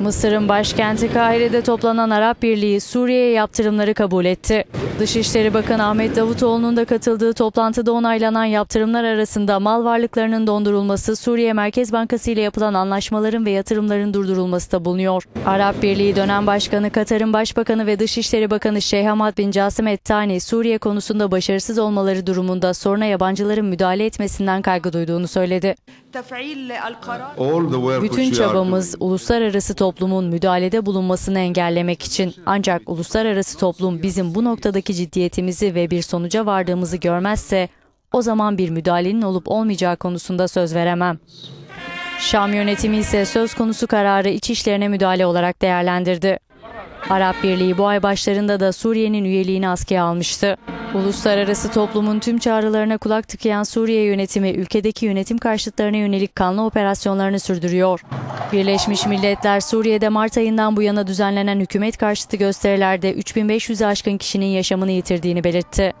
Mısır'ın başkenti Kahire'de toplanan Arap Birliği Suriye'ye yaptırımları kabul etti. Dışişleri Bakanı Ahmet Davutoğlu'nun da katıldığı toplantıda onaylanan yaptırımlar arasında mal varlıklarının dondurulması, Suriye Merkez Bankası ile yapılan anlaşmaların ve yatırımların durdurulması da bulunuyor. Arap Birliği dönem başkanı Katar'ın başbakanı ve Dışişleri Bakanı Şeyh Hamad bin Casim Ettani, Suriye konusunda başarısız olmaları durumunda soruna yabancıların müdahale etmesinden kaygı duyduğunu söyledi. Bütün çabamız uluslararası toplantı toplumun müdahalede bulunmasını engellemek için. Ancak uluslararası toplum bizim bu noktadaki ciddiyetimizi ve bir sonuca vardığımızı görmezse o zaman bir müdahalenin olup olmayacağı konusunda söz veremem. Şam yönetimi ise söz konusu kararı iç işlerine müdahale olarak değerlendirdi. Arap Birliği bu ay başlarında da Suriye'nin üyeliğini askıya almıştı. Uluslararası toplumun tüm çağrılarına kulak tıkayan Suriye yönetimi ülkedeki yönetim karşıtlarına yönelik kanlı operasyonlarını sürdürüyor. Birleşmiş Milletler Suriye'de Mart ayından bu yana düzenlenen hükümet karşıtı gösterilerde 3500'e aşkın kişinin yaşamını yitirdiğini belirtti.